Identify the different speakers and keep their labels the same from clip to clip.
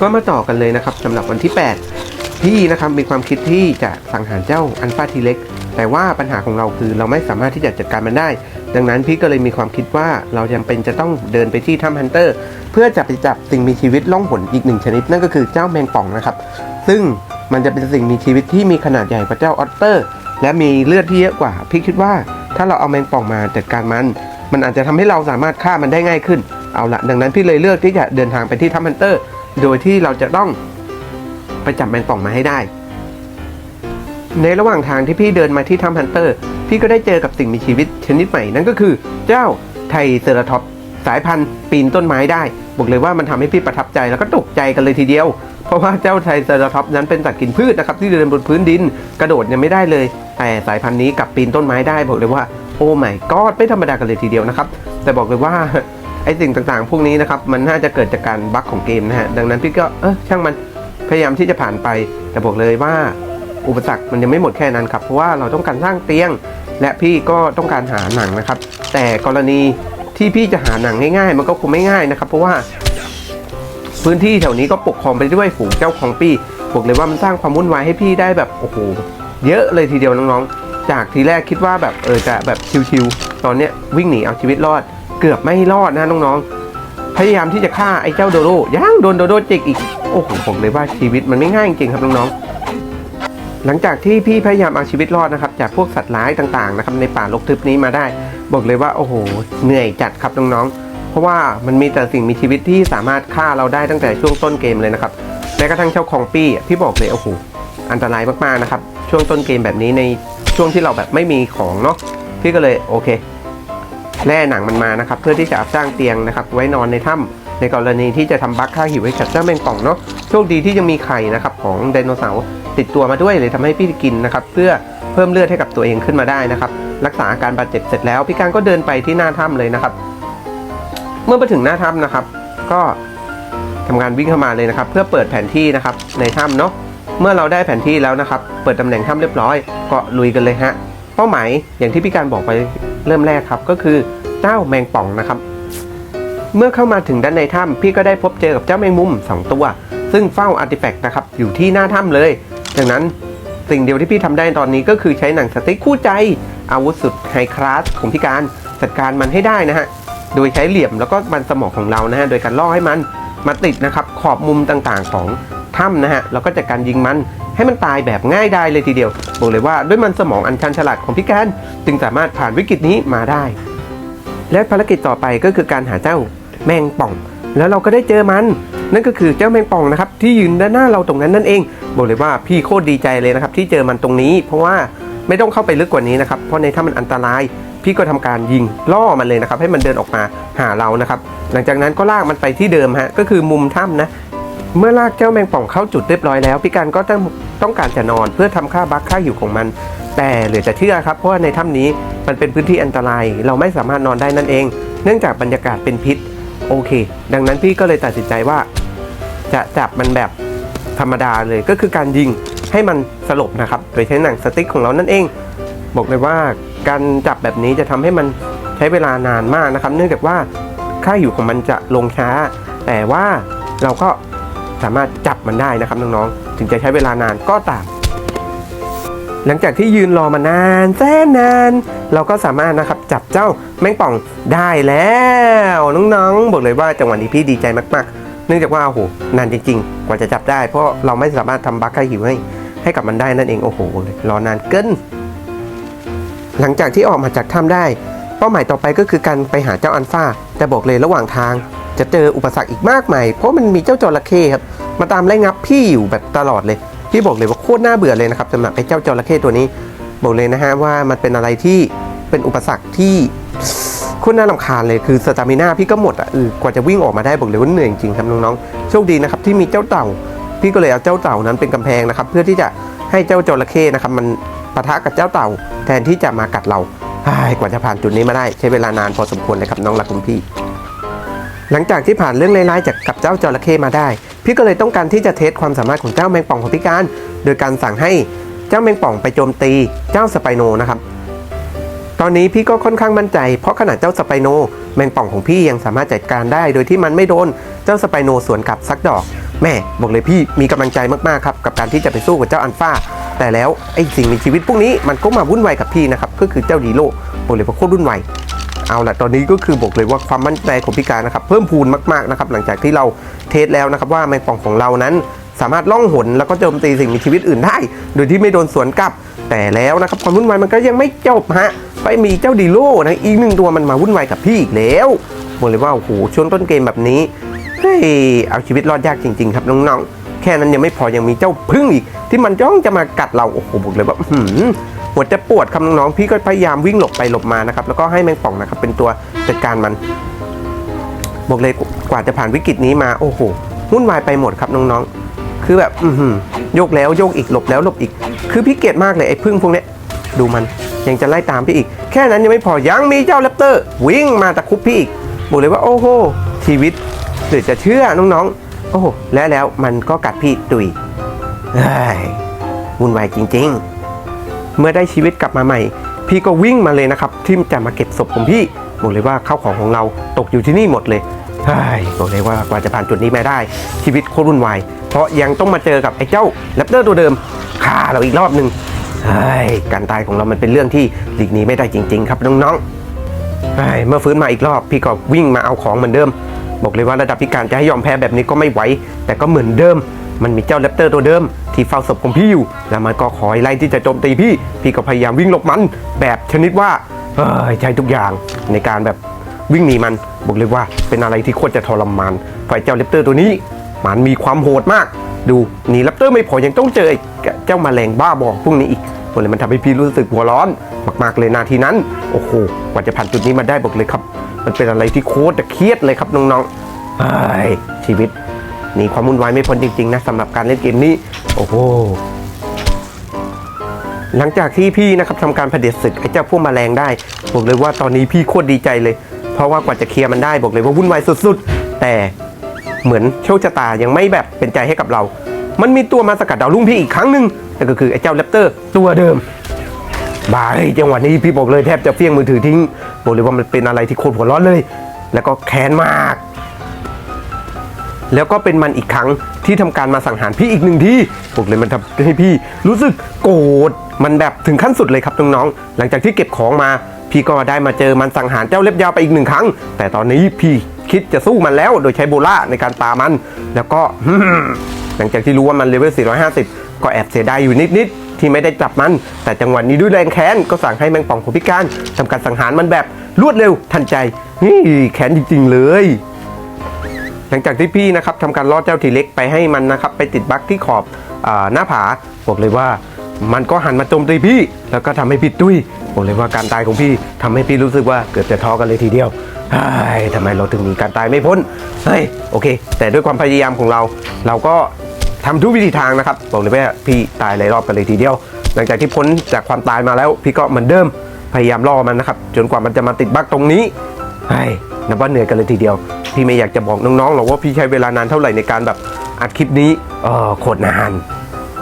Speaker 1: ก็มาต่อกันเลยนะครับสำหรับวันที่8พี่นะครับมีความคิดที่จะสังหารเจ้าอันฟาทีเล็กแต่ว่าปัญหาของเราคือเราไม่สามารถที่จะจัดการมันได้ ดังนั้นพี่ก็เลยมีความคิดว่าเราจำเป็นจะต้องเดินไปที่ถ้ำฮันเตอร์ เพื่อจะไปจับสิ่งมีชีวิตล่องหนอีกหนึ่งชนิด นั่นก็คือเจ้าแมงป่องนะครับ ซึ่งมันจะเป็นสิ่งมีชีวิตที่มีขนาดใหญ่กว่าเจ้าออตเตอร์ และมีเลือดที่เยอะกว่า พี่คิดว่าถ้าเราเอาแมงป่องมาจัดการมัน มันอาจจะทำให้เราสามารถฆ่ามันได้ง่ายขึ้น เอาละดังนั้นพี่เลยเลือกที่จะเดินทางไปที่ถ้ำฮันเตอร์ โดยที่เราจะต้องไปจับแมงป่องมาให้ได้ ในระหว่างทางที่พี่เดินมาที่ถ้ำฮันเตอร์ พี่ก็ได้เจอกับสิ่งมีชีวิตชนิดใหม่นั่นก็คือ เจ้าไทเซอราทอปสายพันธุ์ปีนต้นไม้ได้ บอกเลยว่ามันทำให้พี่ประทับใจแล้วก็ตกใจกันเลยทีเดียว เพราะว่าเจ้าไทเซอราทอปนั้นเป็นสัตว์กินพืชนะครับที่เดินบนพื้นดิน กระโดดยังไม่ได้เลย แต่สายพันธุ์นี้กลับปีนต้นไม้ได้ บอกเลยว่าโอ้ไม่กอดไม่ธรรมดากันเลยทีเดียวนะครับ แต่บอกเลยว่า อสิ่งต่างๆ พวกนี้นะครับมันน่าจะเกิดจากการบั๊กของเกมนะฮะดังนั้นพี่ก็เออช่างมันพยายามที่จะผ่านไป แต่บอกเลยว่าอุปสรรคมันยังไม่หมดแค่นั้นครับเพราะว่าเราต้องการสร้างเตียง และพี่ก็ต้องการหาหนังนะครับ แต่กรณีที่พี่จะหาหนังง่ายๆ มันก็คงไม่ง่ายนะครับเพราะว่าพื้นที่แถวนี้ก็ปกครองไปด้วยฝูงเจ้าของปี้บอกเลยว่ามันสร้างความวุ่นวายให้พี่ได้แบบโอ้โหเยอะเลยทีเดียวน้องๆ จากทีแรกคิดว่าแบบเออจะแบบชิวๆตอนเนี้ยวิ่งหนีเอาชีวิตรอด เกือบไม่รอดนะน้องๆ พยายามที่จะฆ่าไอ้เจ้าโดโดยังโดนโดโดจิกอีก โอ้โหผมเลยว่าชีวิตมันไม่ง่ายจริงครับน้องๆ หลังจากที่พี่พยายามเอาชีวิตรอดนะครับ จากพวกสัตว์ร้ายต่างๆนะครับในป่ารกทึบนี้มาได้ บอกเลยว่าโอ้โหเหนื่อยจัดครับน้องๆ เพราะว่ามันมีแต่สิ่งมีชีวิตที่สามารถฆ่าเราได้ตั้งแต่ช่วงต้นเกมเลยนะครับแม้กระทั่งเจ้าของปี้พี่บอกเลยโอ้โหอันตรายมากๆนะครับช่วงต้นเกมแบบนี้ในช่วงที่เราแบบไม่มีของเนาะพี่ก็เลยโอเค แล่หนังมันมานะครับเพื่อที่จะสร้างเตียงนะครับไว้นอนในถ้ำในกรณีที่จะทำบัคฆ่าหิวให้กับเจ้าแมงป่องเนาะโชคดีที่ยังมีไข่นะครับของไดโนเสาร์ติดตัวมาด้วยเลยทำให้พี่กินนะครับเพื่อเพิ่มเลือดให้กับตัวเองขึ้นมาได้นะครับรักษาอาการบาดเจ็บเสร็จแล้วพี่การก็เดินไปที่หน้าถ้ำเลยนะครับ เมื่อไปถึงหน้าถ้ำนะครับ ก็ทำการวิ่งเข้ามาเลยนะครับ เพื่อเปิดแผนที่นะครับในถ้ำเนาะเมื่อเราได้แผนที่แล้วนะครับ เปิดตำแหน่งถ้ำเรียบร้อย ก็ลุยกันเลยฮะ เป้าหมายอย่างที่พี่การบอกไป เริ่มแรกครับก็คือเจ้าแมงป่องนะครับ เมื่อเข้ามาถึงด้านในถ้ำพี่ก็ได้พบเจอกับเจ้าแมงมุม 2 ตัว ซึ่งเฝ้าอาร์ติแฟกต์นะครับอยู่ที่หน้าถ้ำเลยดังนั้นสิ่งเดียวที่พี่ทำได้ตอนนี้ก็คือใช้หนังสติ๊กคู่ใจอาวุธสุดไฮคลาสของพี่การจัดการมันให้ได้นะฮะโดยใช้เหลี่ยมแล้วก็มันสมองของเรานะฮะโดยการล่อให้มันมาติดนะครับขอบมุมต่างๆของถ้ำนะฮะแล้วก็จัดการยิงมัน ให้มันตายแบบง่ายได้เลยทีเดียว บอกเลยว่าด้วยมันสมองอันชันฉลาดของพี่แการจึงสามารถผ่านวิกฤตนี้มาได้ และภารกิจต่อไปก็คือการหาเจ้าแมงป่อง แล้วเราก็ได้เจอมัน นั่นก็คือเจ้าแมงป่องนะครับที่ยืนด้านหน้าเราตรงนั้นนั่นเอง บอกเลยว่าพี่โคตรดีใจเลยนะครับที่เจอมันตรงนี้ เพราะว่าไม่ต้องเข้าไปลึกกว่านี้นะครับเพราะในถ้ามันอันตรายพี่ก็ทำการยิงล่อมันเลยนะครับให้มันเดินออกมาหาเรานะครับ หลังจากนั้นก็ลากมันไปที่เดิมฮะก็คือมุมถ้ำนะ เมื่อลากเจ้าแมงป่องเข้าจุดเรียบร้อยแล้วพี่การก็ต้องต้องการจะนอนเพื่อทำค่าบัคค่าอยู่ของมัน แต่เหลือจะเชื่อครับเพราะว่าในถ้ำนี้มันเป็นพื้นที่อันตราย เราไม่สามารถนอนได้นั่นเอง เนื่องจากบรรยากาศเป็นพิษ โอเค ดังนั้นพี่ก็เลยตัดสินใจว่า จะจับมันแบบธรรมดาเลยก็คือการยิงให้มันสลบนะครับโดยใช้หนังสติ๊กของเรานั่นเอง บอกเลยว่าการจับแบบนี้จะทำให้มันใช้เวลานานมากนะครับ เนื่องจากว่าค่าอยู่ของมันจะลงช้า แต่ว่าเราก็ สามารถจับมันได้นะครับน้องๆ ถึงจะใช้เวลานานก็ตาม หลังจากที่ยืนรอมานานแสนนาน เราก็สามารถนะครับจับเจ้าแมงป่องได้แล้ว น้องๆ บอกเลยว่าจังหวะนี้พี่ดีใจมากๆ เนื่องจากว่าโอ้โหนานจริง ๆ กว่าจะจับได้ เพราะเราไม่สามารถทำบัคให้หิวให้ให้กับมันได้นั่นเองโอ้โหรอนานเกินหลังจากที่ออกมาจากถ้ำได้ เป้าหมายต่อไปก็คือการไปหาเจ้าอัลฟาแต่บอกเลยระหว่างทาง จะเจออุปสรรคอีกมากมาย เพราะมันมีเจ้าจระเข้ครับ มาตามไล่งับพี่อยู่แบบตลอดเลย พี่บอกเลยว่าโคตรน่าเบื่อเลยนะครับสำหรับไอ้เจ้าจระเข้ตัวนี้ บอกเลยนะฮะว่ามันเป็นอะไรที่เป็นอุปสรรคที่โคตรน่ารำคาญเลยคือสตามิน่าพี่ก็หมดอะเออกว่าจะวิ่งออกมาได้บอกเลยว่าเหนื่อยจริงครับน้องๆโชคดีนะครับที่มีเจ้าเต่า พี่ก็เลยเอาเจ้าเต่านั้นเป็นกำแพงนะครับ เพื่อที่จะให้เจ้าจระเข้นะครับมันปะทะกับเจ้าเต่า แทนที่จะมากัดเรากว่าจะผ่านจุดนี้มาได้ใช้เวลานานพอสมควรเลยครับน้องรักคุณพี่ หลังจากที่ผ่านเรื่องร้ายๆจากกับเจ้าจระเข้มาได้ พี่ก็เลยต้องการที่จะเทสความสามารถของเจ้าแมงป่องของพี่การ โดยการสั่งให้เจ้าแมงป่องไปโจมตีเจ้าสไปโนนะครับตอนนี้พี่ก็ค่อนข้างมั่นใจ เพราะขนาดเจ้าสไปโนแมงป่องของพี่ยังสามารถจัดการได้ โดยที่มันไม่โดนเจ้าสไปโนสวนกลับสักดอก แม่บอกเลยพี่มีกำลังใจมากๆครับกับการที่จะไปสู้กับเจ้าอันฟาแต่แล้วไอ้สิ่งมีชีวิตพวกนี้มันก็มาวุ่นวายกับพี่นะครับก็คือเจ้าดีโลบอกเลยว่าโคตรวุ่นวาย เอาละตอนนี้ก็คือบอกเลยว่าความมั่นใจของพี่การนะครับเพิ่มพูนมากๆนะครับหลังจากที่เราเทสแล้วนะครับว่าแมงป่องของเรานั้นสามารถล่องหนแล้วก็โจมตีสิ่งมีชีวิตอื่นได้ โดยที่ไม่โดนสวนกลับ แต่แล้วนะครับความวุ่นวายมันก็ยังไม่จบฮะ ไปมีเจ้าดีโลนะอีกหนึ่งตัวมันมาวุ่นวายกับพี่อีกแล้วบอกเลยว่าโอ้โหช่วงต้นเกมแบบนี้เฮ้ยเอาชีวิตรอดยากจริง ๆ ครับน้องๆแค่นั้นยังไม่พอยังมีเจ้าพึ่งอีก ที่มันจ้องจะมากัดเราโอ้โหบอกเลยว่าอื้อ หัวจะปวดครับน้องๆพี่ก็พยายามวิ่งหลบไปหลบมานะครับ แล้วก็ให้แมงป่องนะครับ เป็นตัวจัดการมัน บอกเลยกว่าจะผ่านวิกฤตนี้มาโอ้โหวุ่นวายไปหมดครับน้องๆ คือแบบอืโยกแล้วโยกอีกหลบแล้วหลบอีก คือพี่เกลียดมากเลยไอ้พึ่งพวกเนี้ยดูมันยังจะไล่ตามพี่อีก แค่นั้นยังไม่พอยังมีเจ้าแรปเตอร์ วิ่งมาตะคุบพี่อีกบอกเลยว่าโอ้โหชีวิตหรือจะเชื่อน้องๆ โอ้โหและแล้วมันก็กัดพี่ตุยเฮ้ยวุ่นวายจริง ๆ เมื่อได้ชีวิตกลับมาใหม่ พี่ก็วิ่งมาเลยนะครับที่จะมาเก็บศพของพี่บอกเลยว่าข้าวของของเราตกอยู่ที่นี่หมดเลยเฮ้ยบอกเลยว่ากว่าจะผ่านจุดนี้มาได้ชีวิตโคตรวุ่นวายเพราะยังต้องมาเจอกับไอ้เจ้าแรปเตอร์ตัวเดิมฆ่าเราอีกรอบหนึ่งเฮ้ยการตายของเรามันเป็นเรื่องที่หลีกหนีไม่ได้จริง ๆ ครับน้องๆเฮ้ยเมื่อฟื้นมาอีกรอบพี่ก็วิ่งมาเอาของเหมือนเดิม บอกเลยว่าระดับพิการจะให้ยอมแพ้แบบนี้ก็ไม่ไหวแต่ก็เหมือนเดิม มันมีเจ้าแรปเตอร์ตัวเดิมที่เฝ้าศพของพี่อยู่ แล้วมันก็คอยไล่ที่จะโจมตีพี่ พี่ก็พยายามวิ่งหลบมัน แบบชนิดว่าเอ้ยใช้ทุกอย่างในการแบบวิ่งหนีมันบอกเลยว่าเป็นอะไรที่โคตรจะทรมานฝ่ายเจ้าแรปเตอร์ตัวนี้ มันมีความโหดมาก ดูหนีแรปเตอร์ไม่พอยังต้องเจอไอ้เจ้าแมลงบ้าบอพวกนี้อีกบอกเลยมันทำให้พี่รู้สึกหัวร้อนมาก ๆ เลยนาทีนั้น โอ้โหกว่าจะผ่านจุดนี้มาได้บอกเลยครับ มันเป็นอะไรที่โคตรจะเครียดเลยครับน้องๆเฮ้ยชีวิต นีความวุ่นวายไม่พ้นจริงๆนะสำหรับการเล่นเกมนี้ โอ้โหหลังจากที่พี่นะครับทำการเผด็จศึกไอ้เจ้าพวกแมลงได้บอกเลยว่าตอนนี้พี่โคตรดีใจเลย เพราะว่ากว่าจะเคลียร์มันได้บอกเลยว่าวุ่นวายสุดๆ แต่เหมือนโชคชะตายังไม่แบบเป็นใจให้กับเรา มันมีตัวมาสกัดดาวรุ่งพี่อีกครั้งหนึ่งนั่นก็คือไอ้เจ้าแรปเตอร์ตัวเดิมบายจังหวะนี้พี่บอกเลยแทบจะเฟี้ยงมือถือทิ้งบอกเลยว่ามันเป็นอะไรที่โคตรหัวร้อนเลย แล้วก็แค้นมาก แล้วก็เป็นมันอีกครั้งที่ทำการมาสังหารพี่อีกหนึ่งที่บอกเลยมันทำให้พี่รู้สึกโกรธมันแบบถึงขั้นสุดเลยครับน้องๆหลังจากที่เก็บของมา พี่ก็ได้มาเจอมันสังหารเจ้าเล็บยาวไปอีกหนึ่งครั้ง แต่ตอนนี้พี่คิดจะสู้มันแล้วโดยใช้โบล่าในการปามัน แล้วก็หลังจากที่รู้ว่ามันเลเวล 450 ก็แอบเสียดายอยู่นิดๆ ที่ไม่ได้จับมัน แต่จังหวะนี้ด้วยแรงแค้นก็สั่งให้แมงป่องของพิการทำการสังหารมันแบบรวดเร็วทันใจ นี่แค้นจริงๆเลย หลังจากที่พี่นะครับทำการล่อเจ้าทีเล็กไปให้มันนะครับไปติดบั๊กที่ขอบอหน้าผาบอกเลยว่ามันก็หันมาโจมตีพี่ แล้วก็ทำให้พี่ตุ้ยบอกเลยว่าการตายของพี่ทำให้พี่รู้สึกว่าเกือบจะท้อกันเลยทีเดียวเฮ้ยทำไมเราถึงมีการตายไม่พ้นเฮ้ยโอเค แต่ด้วยความพยายามของเรา เราก็ทำทุกวิธีทางนะครับบอกเลยว่าพี่ตายหลายรอบกันเลยทีเดียว หลังจากที่พ้นจากความตายมาแล้ว พี่ก็เหมือนเดิมพยายามล่อมันนะครับจนกว่ามันจะมาติดบั๊กตรงนี้เฮ้ย นับว่าเหนื่อยกันเลยทีเดียว พี่ไม่อยากจะบอกน้องๆหรอกว่าพี่ใช้เวลานานเท่าไหร่ในการแบบอัดคลิปนี้เออโคตรนาน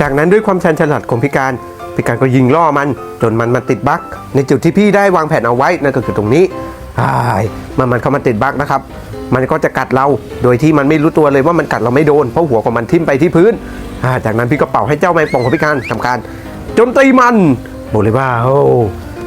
Speaker 1: จากนั้นด้วยความชันฉลาดของพี่การพี่การก็ยิงล่อมันจนมันมาติดบั๊กในจุดที่พี่ได้วางแผนเอาไว้นั่นก็คือตรงนี้อ้ายมื่อมันเข้ามาติดบั๊กนะครับ มันก็จะกัดเราโดยที่มันไม่รู้ตัวเลยว่ามันกัดเราไม่โดนเพราะหัวของมันทิ่มไปที่พื้นอ่าจากนั้นพี่ก็เป่าให้เจ้าแมงป่องของพี่การทำการโจมตีมันบอกเลยว่าโอ้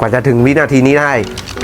Speaker 1: กว่าจะถึงวินาทีนี้ได้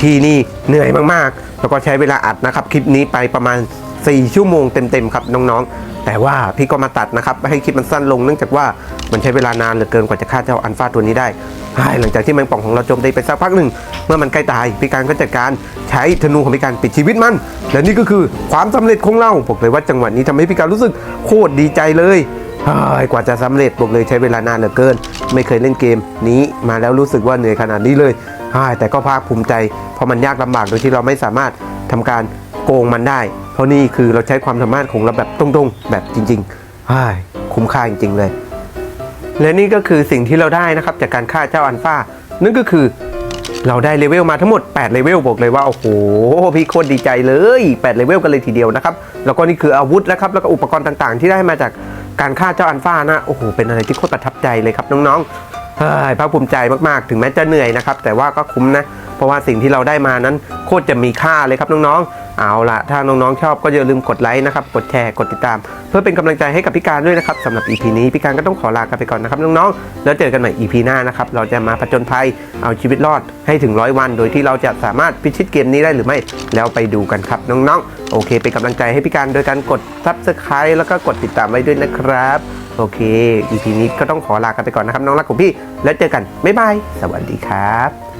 Speaker 1: พี่นี่เหนื่อยมากๆ แล้วก็ใช้เวลาอัดนะครับ คลิปนี้ไปประมาณ 4 ชั่วโมงเต็มๆครับน้องๆ แต่ว่าพี่ก็มาตัดนะครับ ให้คลิปมันสั้นลงเนื่องจากว่ามันใช้เวลานานเหลือเกินกว่าจะฆ่าเจ้าอันฟาตัวนี้ได้หลังจากที่แมงป่องของเราโจมตีไปสักพักหนึ่งเมื่อมันใกล้ตายพี่การก็จัดการใช้ธนูของพี่การปิดชีวิตมัน และนี่ก็คือความสำเร็จของเราบอกเลยว่าจังหวะนี้ทำให้พี่การรู้สึกโคตรดีใจเลย กว่าจะสำเร็จบอกเลยใช้เวลานานเหลือเกิน ไม่เคยเล่นเกมนี้มาแล้วรู้สึกว่าเหนื่อยขนาดนี้เลยแต่ก็ภาคภูมิใจ เพราะมันยากลำบากโดยที่เราไม่สามารถทำการโกงมันได้ เพราะนี่คือเราใช้ความสามารถของเราแบบตรงๆ แบบจริงๆใช่คุ้มค่าจริง ๆ เลย และนี่ก็คือสิ่งที่เราได้นะครับจากการฆ่าเจ้าอันฟ้านั่นก็คือเราได้เลเวลมาทั้งหมด 8 เลเวลบอกเลยว่าโอ้โหพี่โคตรดีใจเลย 8 เลเวลกันเลยทีเดียวนะครับ แล้วก็นี่คืออาวุธนะครับแล้วก็อุปกรณ์ต่างๆ ที่ได้มาจาก การฆ่าเจ้าอันฟ้านะโอ้โหเป็นอะไรที่โคตรประทับใจเลยครับน้องๆเฮ้ยภาคภูมิใจมากๆ ถึงแม้จะเหนื่อยนะครับแต่ว่าก็คุ้มนะ เพราะว่าสิ่งที่เราได้มานั้นโคตรจะมีค่าเลยครับน้องๆ เอาละถ้าน้องๆชอบก็อย่าลืมกดไลค์นะครับ กดแชร์ กดติดตาม เพื่อเป็นกำลังใจให้กับพี่การด้วยนะครับสำหรับ EP นี้พี่การก็ต้องขอลากันไปก่อนนะครับน้องๆ แล้วเจอกันใหม่ EP หน้านะครับ เราจะมาผจญภัยเอาชีวิตรอดให้ถึงร้อยวัน โดยที่เราจะสามารถพิชิตเกมนี้ได้หรือไม่ แล้วไปดูกันครับน้องๆ โอเค เป็นกำลังใจให้พี่การโดยการกด Subscribe แล้วก็กดติดตามไว้ด้วยนะครับ โอเค EP นี้ก็ต้องขอลากันไปก่อนนะครับน้องรักของพี่ แล้วเจอกันบ๊ายบายสวัสดีครับ